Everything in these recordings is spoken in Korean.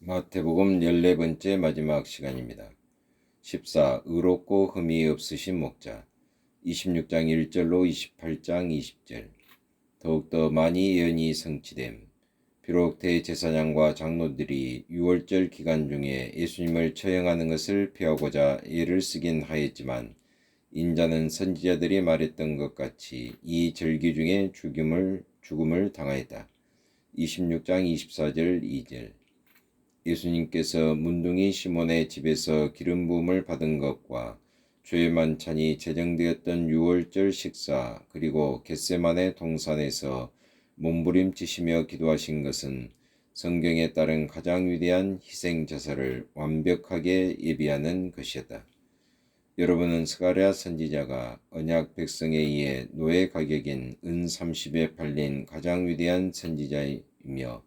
마태복음 14번째 마지막 시간입니다. 14. 의롭고 흠이 없으신 목자 26장 1절로 28장 20절 더욱더 많이 예언이 성취됨 비록 대제사장과 장로들이 6월절 기간 중에 예수님을 처형하는 것을 피하고자 예를 쓰긴 하였지만 인자는 선지자들이 말했던 것 같이 이 절기 중에 죽음을 죽음을 당하였다. 26장 24절 2절 예수님께서 문둥이 시몬의 집에서 기름 부음을 받은 것과 죄 만찬이 제정되었던 유월절 식사 그리고 겟세만의 동산에서 몸부림치시며 기도하신 것은 성경에 따른 가장 위대한 희생 제사를 완벽하게 예비하는 것이었다. 여러분은 스가랴 선지자가 언약 백성에 의해 노예 가격인 은 30에 팔린 가장 위대한 선지자이며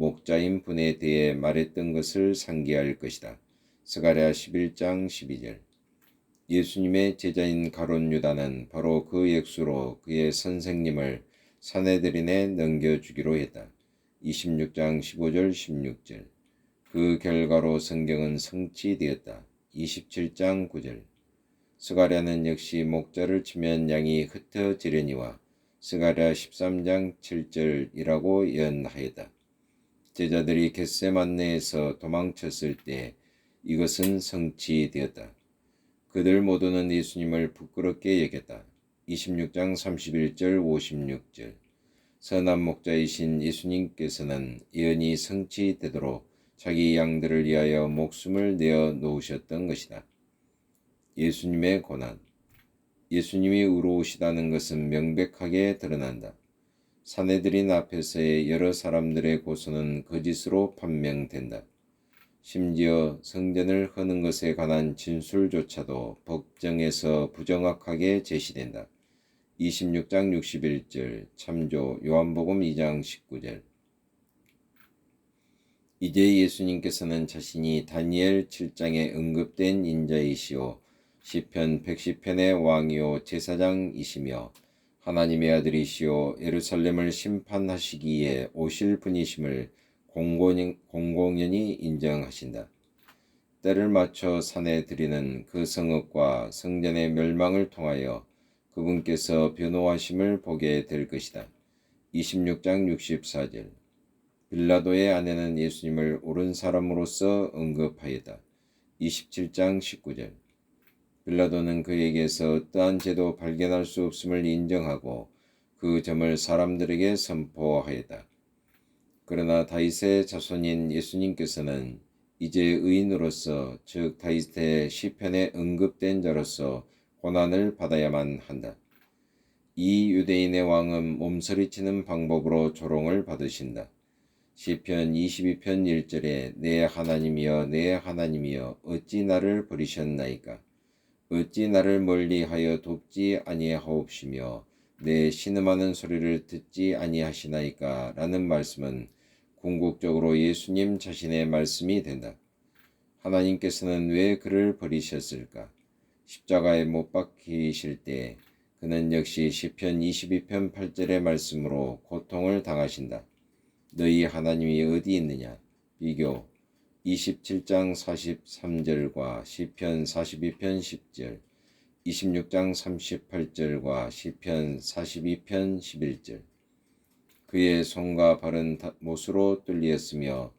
목자인 분에 대해 말했던 것을 상기할 것이다. 스가랴 11장 12절 예수님의 제자인 가론 유다는 바로 그 액수로 그의 선생님을 사내들인에 넘겨주기로 했다. 26장 15절 16절 그 결과로 성경은 성취되었다. 27장 9절 스가랴는 역시 목자를 치면 양이 흩어지려니와 스가랴 13장 7절이라고 예언하였다. 제자들이 겟세만네에서 도망쳤을 때 이것은 성취되었다. 그들 모두는 예수님을 부끄럽게 여겼다. 26장 31절 56절 선한 목자이신 예수님께서는 예언이 성취되도록 자기 양들을 위하여 목숨을 내어 놓으셨던 것이다. 예수님의 고난 예수님이 의로우시다는 것은 명백하게 드러난다. 사내들인 앞에서의 여러 사람들의 고소는 거짓으로 판명된다. 심지어 성전을 허는 것에 관한 진술조차도 법정에서 부정확하게 제시된다. 26장 61절 참조 요한복음 2장 19절 이제 예수님께서는 자신이 다니엘 7장에 언급된 인자이시오 시편 110편의 왕이요 제사장이시며 하나님의 아들이시오 예루살렘을 심판하시기에 오실 분이심을 공공연히 인정하신다. 때를 맞춰 산에 드리는 그 성읍과 성전의 멸망을 통하여 그분께서 변호하심을 보게 될 것이다. 26장 64절 빌라도의 아내는 예수님을 옳은 사람으로서 언급하였다. 27장 19절 빌라도는 그에게서 어떠한 죄도 발견할 수 없음을 인정하고 그 점을 사람들에게 선포하였다. 그러나 다윗의 자손인 예수님께서는 이제 의인으로서 즉 다윗의 시편에 언급된 자로서 고난을 받아야만 한다. 이 유대인의 왕은 몸서리치는 방법으로 조롱을 받으신다. 시편 22편 1절에 내 하나님이여 내 하나님이여 어찌 나를 버리셨나이까 어찌 나를 멀리하여 돕지 아니하옵시며 내 신음하는 소리를 듣지 아니하시나이까 라는 말씀은 궁극적으로 예수님 자신의 말씀이 된다. 하나님께서는 왜 그를 버리셨을까? 십자가에 못 박히실 때 그는 역시 시편 22편 8절의 말씀으로 고통을 당하신다. 너희 하나님이 어디 있느냐? 비교 27장 43절과 시편 42편 10절, 26장 38절과 시편 42편 11절. 그의 손과 발은 못으로 뚫리었으며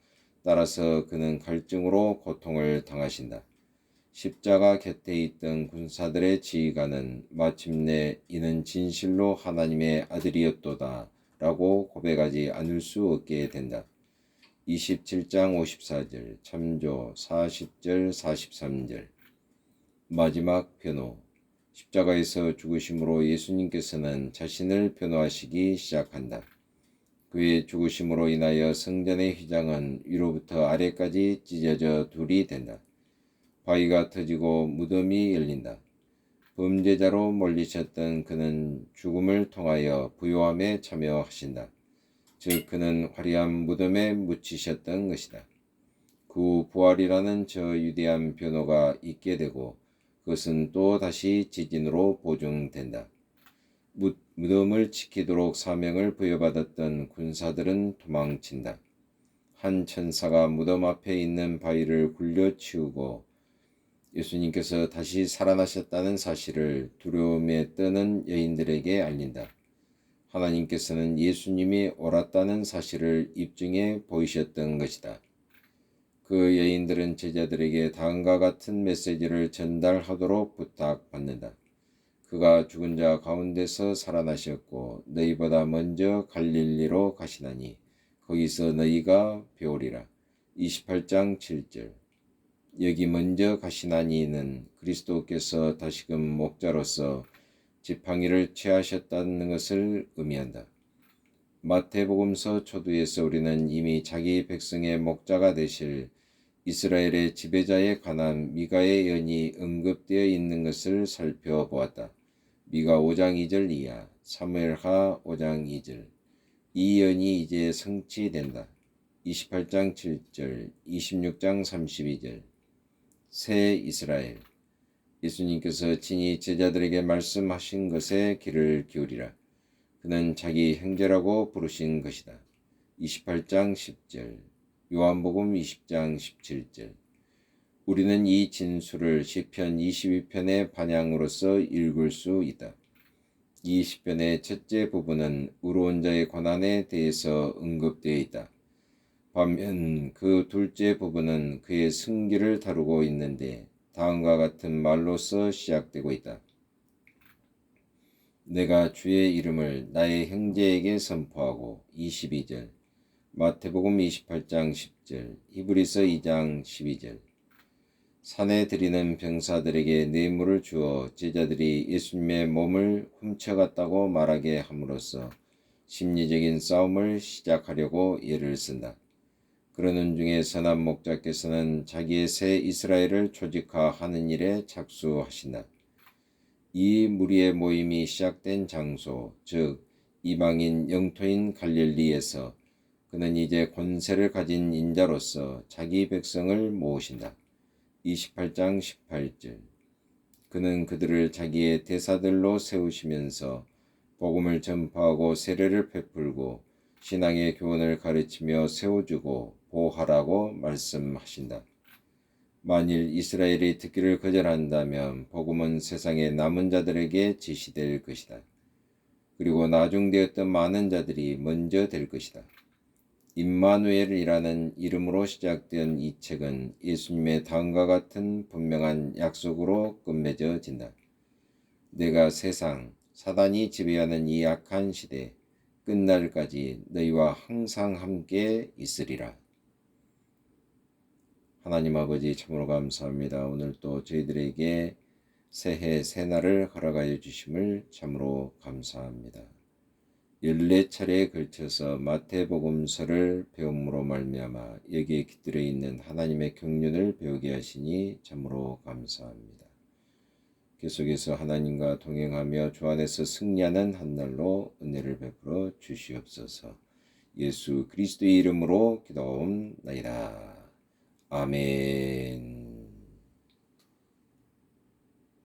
따라서 그는 갈증으로 고통을 당하신다. 십자가 곁에 있던 군사들의 지휘관은 마침내 이는 진실로 하나님의 아들이었도다 라고 고백하지 않을 수 없게 된다. 27장 54절, 참조 40절 43절. 마지막 변호. 십자가에서 죽으심으로 예수님께서는 자신을 변호하시기 시작한다. 그의 죽으심으로 인하여 성전의 휘장은 위로부터 아래까지 찢어져 둘이 된다. 바위가 터지고 무덤이 열린다. 범죄자로 몰리셨던 그는 죽음을 통하여 부요함에 참여하신다. 즉 그는 화려한 무덤에 묻히셨던 것이다. 그 부활이라는 저 위대한 변호가 있게 되고 그것은 또 다시 지진으로 보증된다. 무덤을 지키도록 사명을 부여받았던 군사들은 도망친다. 한 천사가 무덤 앞에 있는 바위를 굴려 치우고 예수님께서 다시 살아나셨다는 사실을 두려움에 떠는 여인들에게 알린다. 하나님께서는 예수님이 옳았다는 사실을 입증해 보이셨던 것이다. 그 여인들은 제자들에게 다음과 같은 메시지를 전달하도록 부탁받는다. 그가 죽은 자 가운데서 살아나셨고 너희보다 먼저 갈릴리로 가시나니 거기서 너희가 배우리라. 28장 7절 여기 먼저 가시나니는 그리스도께서 다시금 목자로서 지팡이를 취하셨다는 것을 의미한다. 마태복음서 초두에서 우리는 이미 자기 백성의 목자가 되실 이스라엘의 지배자에 관한 미가의 연이 언급되어 있는 것을 살펴보았다. 미가 5장 2절 이하, 사무엘하 5장 2절. 이 연이 이제 성취된다. 28장 7절, 26장 32절. 새 이스라엘. 예수님께서 친히 제자들에게 말씀하신 것에 귀를 기울이라. 그는 자기 형제라고 부르신 것이다. 28장 10절. 요한복음 20장 17절. 우리는 이 진수를 시편 22편의 반향으로서 읽을 수 있다. 이 시편의 첫째 부분은 의로운 자의 고난에 대해서 언급되어 있다. 반면 그 둘째 부분은 그의 승기를 다루고 있는데 다음과 같은 말로서 시작되고 있다. 내가 주의 이름을 나의 형제에게 선포하고 22절 마태복음 28장 10절 히브리서 2장 12절 산에 들이는 병사들에게 뇌물을 주어 제자들이 예수님의 몸을 훔쳐갔다고 말하게 함으로써 심리적인 싸움을 시작하려고 예를 쓴다. 그러는 중에 선한 목자께서는 자기의 새 이스라엘을 조직화하는 일에 착수하신다. 이 무리의 모임이 시작된 장소, 즉 이방인 영토인 갈릴리에서 그는 이제 권세를 가진 인자로서 자기 백성을 모으신다. 28장 18절. 그는 그들을 자기의 대사들로 세우시면서 복음을 전파하고 세례를 베풀고 신앙의 교훈을 가르치며 세워주고 보하라고 말씀하신다. 만일 이스라엘이 듣기를 거절한다면 복음은 세상의 남은 자들에게 지시될 것이다. 그리고 나중되었던 많은 자들이 먼저 될 것이다. 임마누엘이라는 이름으로 시작된 이 책은 예수님의 다음과 같은 분명한 약속으로 끝맺어진다. 내가 세상, 사단이 지배하는 이 악한 시대, 끝날까지 너희와 항상 함께 있으리라. 하나님 아버지 참으로 감사합니다. 오늘 또 저희들에게 새해 새날을 허락하여 주심을 참으로 감사합니다. 14차례에 걸쳐서 마태복음서를 배움으로 말미암아 여기에 깃들어 있는 하나님의 경륜을 배우게 하시니 참으로 감사합니다. 계속해서 하나님과 동행하며 주 안에서 승리하는 한 날로 은혜를 베풀어 주시옵소서. 예수 그리스도의 이름으로 기도옵나이다. 아멘.